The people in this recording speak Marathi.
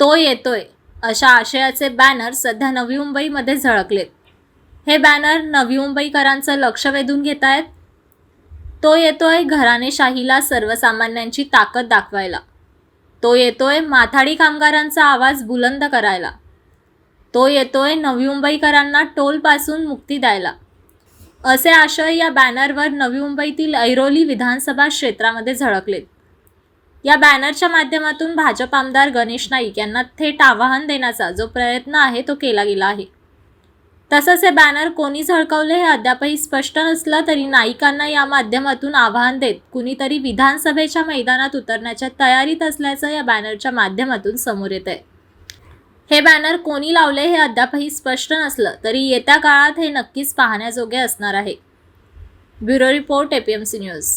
तो येतोय अशा आशयाचे बॅनर सध्या नवी मुंबईमध्ये झळकलेत. हे बॅनर नवी मुंबईकरांचं लक्ष वेधून घेत आहेत तो येतोय घराणेशाहीला सर्वसामान्यांची ताकद दाखवायला. तो येतोय माथाडी कामगारांचा आवाज बुलंद करायला. तो येतोय नवी मुंबईकरांना टोलपासून मुक्ती द्यायला. असे आशय या बॅनरवर नवी मुंबईतील ऐरोली विधानसभा क्षेत्रामध्ये झळकलेत. या बॅनरच्या माध्यमातून भाजप आमदार गणेश नाईक यांना थेट आवाहन देण्याचा जो प्रयत्न आहे तो केला गेला आहे. तसंच हे बॅनर कोणी झळकवले हे अद्यापही स्पष्ट नसलं तरी नाईकांना या माध्यमातून आवाहन देत कुणीतरी विधानसभेच्या मैदानात उतरण्याच्या तयारीत असल्याचं या बॅनरच्या माध्यमातून समोर येत आहे हे बॅनर कोणी लावले हे अद्यापही स्पष्ट नसलं तरी येत्या काळात हे नक्कीच पाहण्याजोगे असणार आहे. Bureau report APMC news.